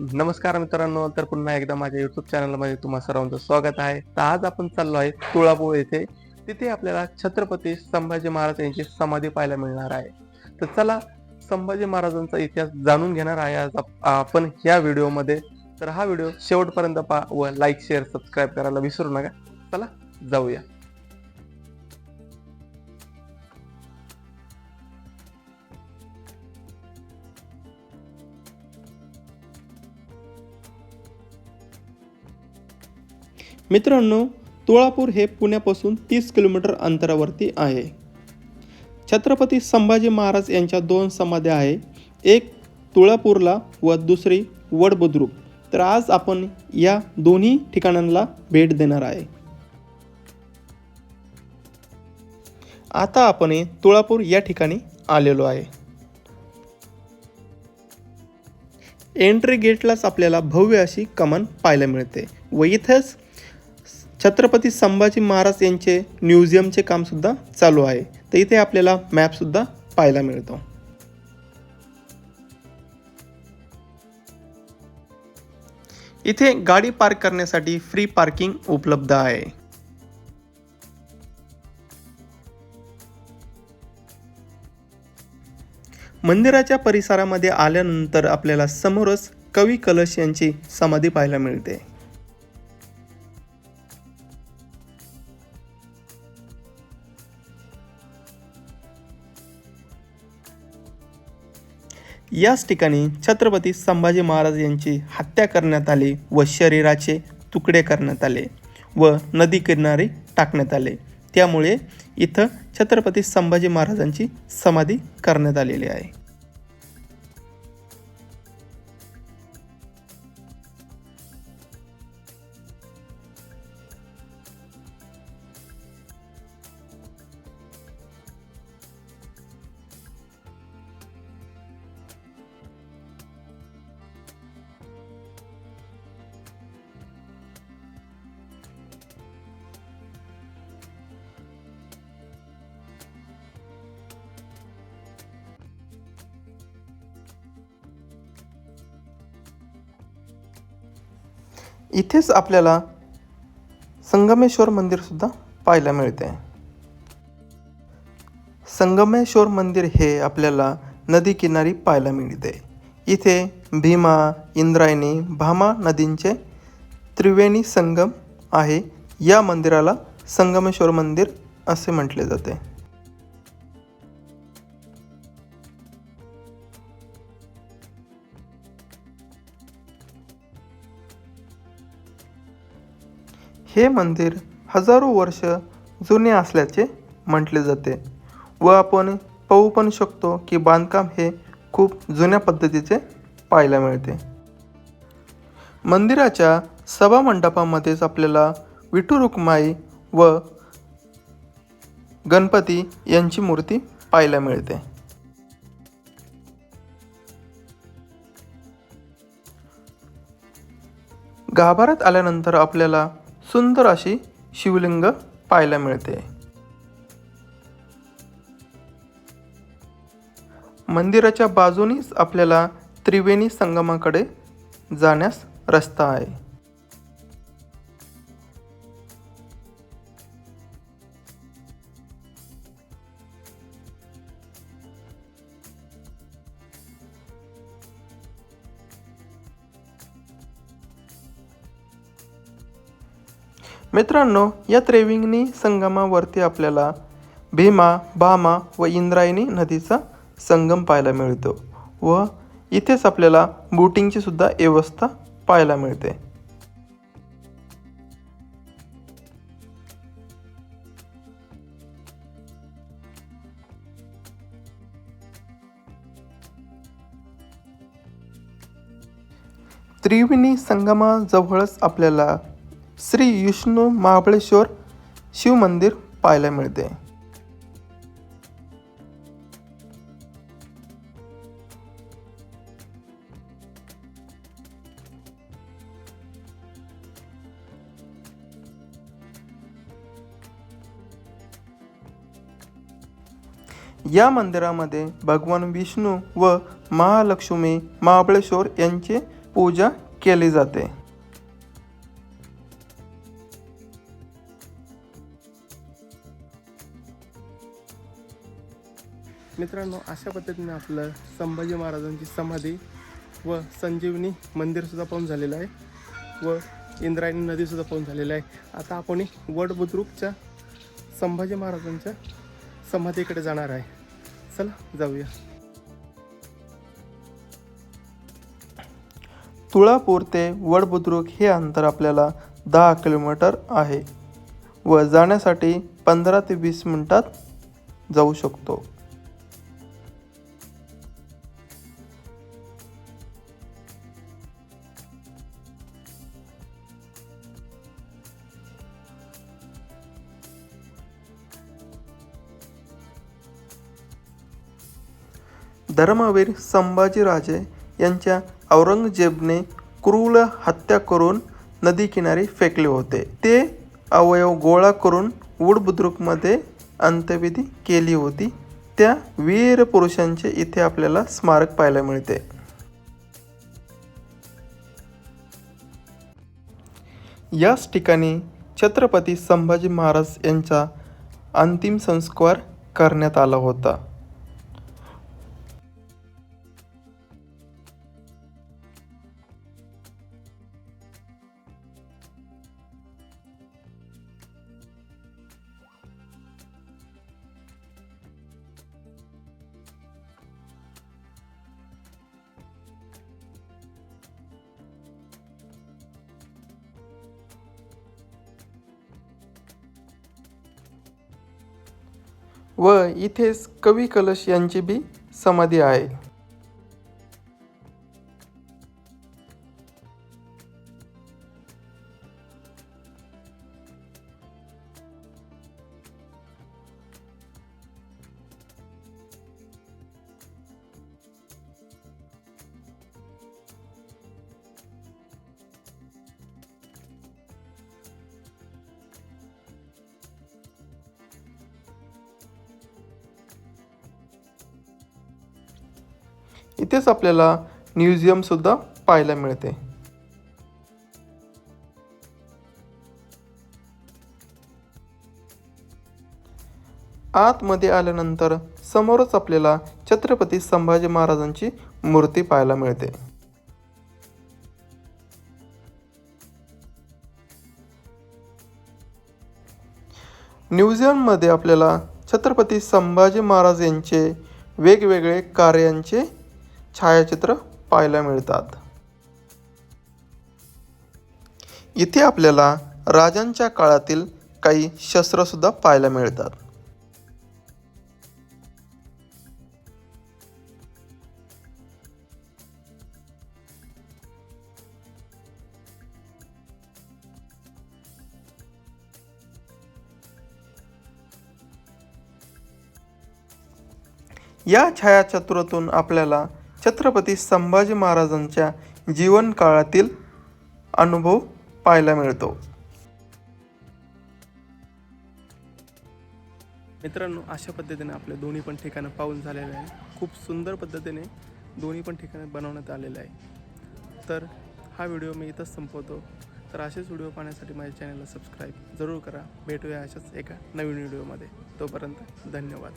नमस्कार मित्रांनो तर पुन्हा एकदा माझ्या युट्यूब चॅनलमध्ये तुम्हा सर्वांचं स्वागत आहे. तर आज आपण चाललो आहे तुळापूर येथे. तिथे आपल्याला छत्रपती संभाजी महाराज यांची समाधी पाहायला मिळणार आहे. तर चला संभाजी महाराजांचा इतिहास जाणून घेणार आहे आज आपण या व्हिडिओमध्ये. तर हा व्हिडिओ शेवटपर्यंत पहा व लाईक शेअर सबस्क्राईब करायला विसरू नका. चला जाऊया. मित्रांनो तुळापूर हे पुण्यापासून तीस किलोमीटर अंतरावरती आहे. छत्रपती संभाजी महाराज यांच्या दोन समाध्या आहे. एक तुळापूरला व दुसरी वडबुद्रुक तर आज आपण या दोन्ही ठिकाणांना भेट देणार आहे. आता आपण हे तुळापूर या ठिकाणी आलेलो आहे. एंट्री गेटलाच आपल्याला भव्य अशी कमान पाहायला मिळते. व इथंच छत्रपती संभाजी महाराज यांचे म्युझियमचे कामसुद्धा चालू आहे. तर इथे आपल्याला मॅपसुद्धा पाहायला मिळतो. इथे गाडी पार्क करण्यासाठी फ्री पार्किंग उपलब्ध आहे. मंदिराच्या परिसरामध्ये आल्यानंतर आपल्याला समोरच कवी कलश यांची समाधी पाहायला मिळते. याच ठिकाणी छत्रपती संभाजी महाराज यांची हत्या करण्यात आली व शरीराचे तुकडे करण्यात आले व नदी किनारी टाकण्यात आले. त्यामुळे इथं छत्रपती संभाजी महाराजांची समाधी करण्यात आलेली आहे. इथेच आपल्याला संगमेश्वर मंदिरसुद्धा पाहायला मिळते. संगमेश्वर मंदिर हे आपल्याला नदी किनारी पाहायला मिळते. इथे भीमा इंद्रायणी भामा नदींचे त्रिवेणी संगम आहे. या मंदिराला संगमेश्वर मंदिर असे म्हटले जाते. हे मंदिर हजारो वर्ष जुने असल्याचे म्हटले जाते व आपण पाहू पण शकतो की बांधकाम हे खूप जुन्या पद्धतीचे पाहायला मिळते. मंदिराच्या सभामंडपामध्येच आपल्याला विठू रुक्माई व गणपती यांची मूर्ती पाहायला मिळते. गाभाऱ्यात आल्यानंतर आपल्याला सुंदर अशी शिवलिंग पाहायला मिळते. मंदिराच्या बाजूनीच आपल्याला त्रिवेणी संगमाकडे जाण्यास रस्ता आहे. मित्रांनो या त्रिवेणी संगमावरती आपल्याला भीमा भामा व इंद्रायणी नदीचा संगम पाहायला मिळतो व इथेच आपल्याला बोटिंगची सुद्धा व्यवस्था पाहायला मिळते. त्रिवेणी संगमाजवळच आपल्याला श्री विष्णू महाबळेश्वर शिव मंदिर पाहायला मिळते. या मंदिरामध्ये भगवान विष्णू व महालक्ष्मी महाबळेश्वर यांचे पूजा केली जाते. मित्रांनो अशा पद्धतीने आपलं संभाजी महाराजांची समाधी व संजीवनी मंदिरसुद्धा पाहून झालेलं आहे व इंद्रायणी नदीसुद्धा पाहून झालेलं आहे. आता आपण वड बुद्रुकच्या संभाजी महाराजांच्या समाधीकडे जाणार आहे. चला जाऊया. तुळापूर ते वडबुद्रुक हे अंतर आपल्याला दहा किलोमीटर आहे व जाण्यासाठी पंधरा ते वीस मिनटात जाऊ शकतो. धर्मवीर संभाजीराजे यांच्या औरंगजेबने क्रूर हत्या करून नदीकिनारी फेकले होते. ते अवयव गोळा करून उडबुद्रुकमध्ये अंत्यविधी केली होती. त्या वीर पुरुषांचे इथे आपल्याला स्मारक पाहायला मिळते. याच ठिकाणी छत्रपती संभाजी महाराज यांचा अंतिम संस्कार करण्यात आला होता. व इथेच कवी कलश यांची बी समाधी आहे. इथेच आपल्याला म्युझियमसुद्धा पाहायला मिळते. आतमध्ये आल्यानंतर समोरच आपल्याला छत्रपती संभाजी महाराजांची मूर्ती पाहायला मिळते. म्युझियममध्ये आपल्याला छत्रपती संभाजी महाराज यांचे वेगवेगळे कार्यांचे छायाचित्र पाहायला मिळतात. इथे आपल्याला राजांच्या काळातील काही शस्त्रसुद्धा पाहायला मिळतात. या छायाचित्रातून आपल्याला छत्रपती संभाजी महाराजांच्या जीवनकाळातील अनुभव पाहायला मिळतो. मित्रांनो अशा पद्धतीने आपले दोन्ही पण ठिकाणं पाहून झालेले आहे. खूप सुंदर पद्धतीने दोन्ही पण ठिकाणं बनवण्यात आलेलं आहे. तर हा व्हिडिओ मी इथंच संपवतो. तर असेच व्हिडिओ पाहण्यासाठी माझ्या चॅनलला सबस्क्राईब जरूर करा. भेटूया अशाच एका नवीन व्हिडिओमध्ये. तोपर्यंत धन्यवाद.